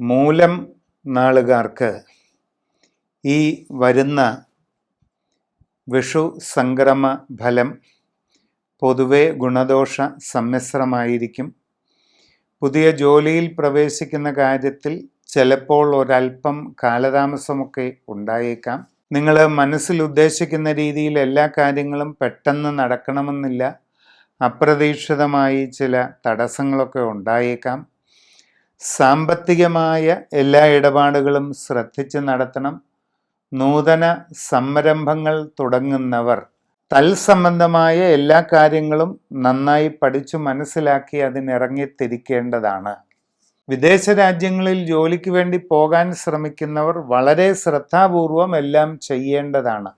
മൂലം നാളുകാർക്ക് ഈ വരുന്ന വിഷു സംക്രമ ഫലം പൊതുവെ ഗുണദോഷ സമ്മിശ്രമായിരിക്കും. പുതിയ ജോലിയിൽ പ്രവേശിക്കുന്ന കാര്യത്തിൽ ചിലപ്പോൾ ഒരല്പം കാലതാമസമൊക്കെ ഉണ്ടായേക്കാം. നിങ്ങൾ മനസ്സിൽ ഉദ്ദേശിക്കുന്ന രീതിയിൽ എല്ലാ കാര്യങ്ങളും പെട്ടെന്ന് നടക്കണമെന്നില്ല. അപ്രതീക്ഷിതമായി ചില തടസ്സങ്ങളൊക്കെ ഉണ്ടായേക്കാം. സാമ്പത്തികമായ എല്ലാ ഇടപാടുകളും ശ്രദ്ധിച്ച് നടത്തണം. നൂതന സംരംഭങ്ങൾ തുടങ്ങുന്നവർ. തൽസംബന്ധമായ എല്ലാ കാര്യങ്ങളും നന്നായി പഠിച്ചു മനസ്സിലാക്കി അതിനിറങ്ങിത്തിരിക്കേണ്ടതാണ് വിദേശ രാജ്യങ്ങളിൽ ജോലിക്ക് വേണ്ടി പോകാൻ ശ്രമിക്കുന്നവർ വളരെ ശ്രദ്ധാപൂർവം എല്ലാം ചെയ്യേണ്ടതാണ്.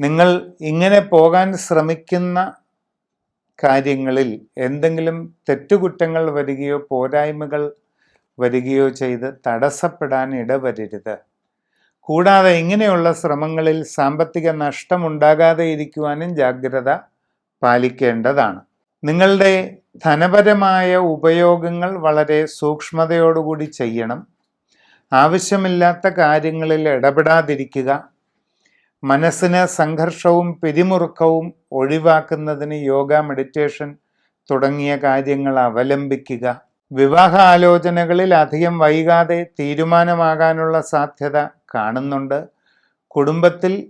നിങ്ങൾ ഇങ്ങനെ പോകാൻ ശ്രമിക്കുന്ന കാര്യങ്ങളിൽ എന്തെങ്കിലും തെറ്റുകുറ്റങ്ങൾ വരികയോ പോരായ്മകൾ വരികയോ ചെയ്ത് തടസ്സപ്പെടാൻ ഇടവരരുത്. കൂടാതെ ഇങ്ങനെയുള്ള ശ്രമങ്ങളിൽ സാമ്പത്തിക നഷ്ടമുണ്ടാകാതെ ഇരിക്കുവാനും ജാഗ്രത പാലിക്കേണ്ടതാണ്. നിങ്ങളുടെ ധനപരമായ ഉപയോഗങ്ങൾ വളരെ സൂക്ഷ്മതയോടുകൂടി ചെയ്യണം. ആവശ്യമില്ലാത്ത കാര്യങ്ങളിൽ ഇടപെടാതിരിക്കുക. മനസ്സിന് സംഘർഷവും പിരിമുറുക്കവും ഒഴിവാക്കുന്നതിന് യോഗ മെഡിറ്റേഷൻ തുടങ്ങിയ കാര്യങ്ങൾ അവലംബിക്കുക. വിവാഹ ആലോചനകളിൽ അധികം വൈകാതെ തീരുമാനമാകാനുള്ള സാധ്യത കാണുന്നുണ്ട്. കുടുംബത്തിൽ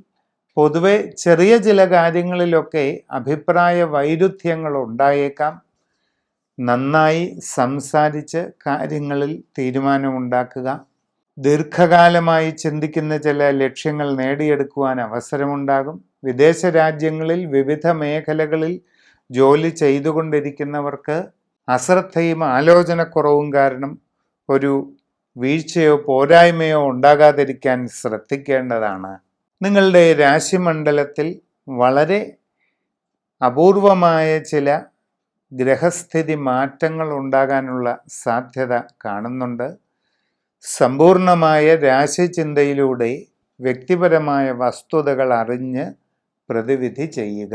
പൊതുവെ ചെറിയ ചില കാര്യങ്ങളിലൊക്കെ അഭിപ്രായ വൈരുദ്ധ്യങ്ങൾ ഉണ്ടായേക്കാം. നന്നായി സംസാരിച്ച് കാര്യങ്ങളിൽ തീരുമാനമുണ്ടാക്കുക. ദീർഘകാലമായി ചിന്തിക്കുന്ന ചില ലക്ഷ്യങ്ങൾ നേടിയെടുക്കുവാൻ അവസരമുണ്ടാകും. വിദേശ രാജ്യങ്ങളിൽ വിവിധ മേഖലകളിൽ ജോലി ചെയ്തുകൊണ്ടിരിക്കുന്നവർക്ക് അശ്രദ്ധയും ആലോചനക്കുറവും കാരണം ഒരു വീഴ്ചയോ പോരായ്മയോ ഉണ്ടാകാതിരിക്കാൻ ശ്രദ്ധിക്കേണ്ടതാണ്. നിങ്ങളുടെ രാശിമണ്ഡലത്തിൽ വളരെ അപൂർവമായ ചില ഗ്രഹസ്ഥിതി മാറ്റങ്ങൾ ഉണ്ടാകാനുള്ള സാധ്യത കാണുന്നുണ്ട്. സമ്പൂർണമായ രാശിചിന്തയിലൂടെ വ്യക്തിപരമായ വസ്തുതകൾ അറിഞ്ഞ് പ്രതിവിധി ചെയ്യുക.